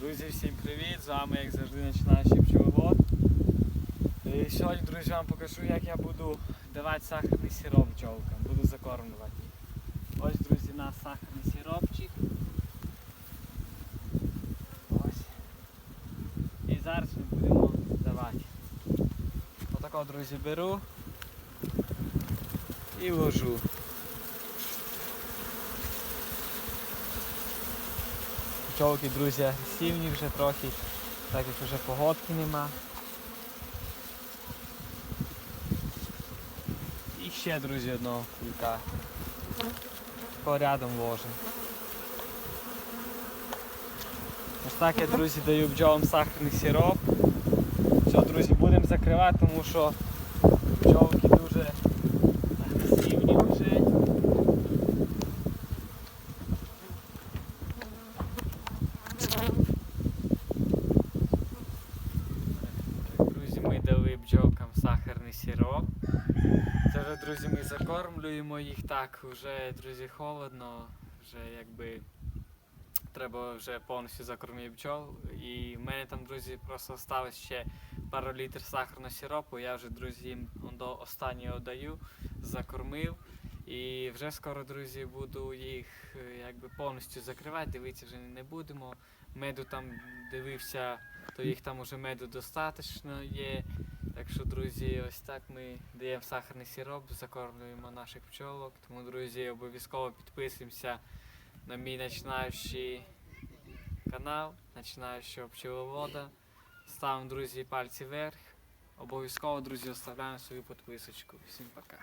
Друзі, всім привіт! З вами, як завжди, починаючий пчеловод. І сьогодні, друзі, вам покажу, як я буду давати сахарний сироп пчолкам. Буду закормлювати. Ось, друзі, наш сахарний сиропчик. Ось. І зараз ми будемо давати. Отако, друзі, беру і ложу. Пчолки, друзі, агресивні вже трохи, так як вже погодки нема. І ще, друзі, одного кулька. Тако рядом ложимо. Ось так я, друзі, даю бджолам сахарний сироп. Все, друзі, будемо закривати, тому що пчолки дуже агресивні вже. Так, Друзі, ми дали бджолкам сахарний сироп. Вже, друзі, ми закормлюємо їх так, вже, друзі, холодно, вже якби треба вже повністю закормити бджол. І в мене там, друзі, просто залишилось ще пару літрів сахарного сиропу. Я вже, друзі, їм до останнього даю, закормив. І вже скоро, друзі, буду їх е, якби повністю закривати, дивитися вже не будемо. Меду там дивився, то їх там уже меду достатньо є. Так що, друзі, ось так ми даємо сахарний сироп, закормлюємо наших пчолок. Тому, друзі, обов'язково підписуємося на мій починаючий канал, починаючого пчеловода. Ставимо, друзі, пальці вверх. Обов'язково, друзі, оставляємо свою підписочку. Всім пока.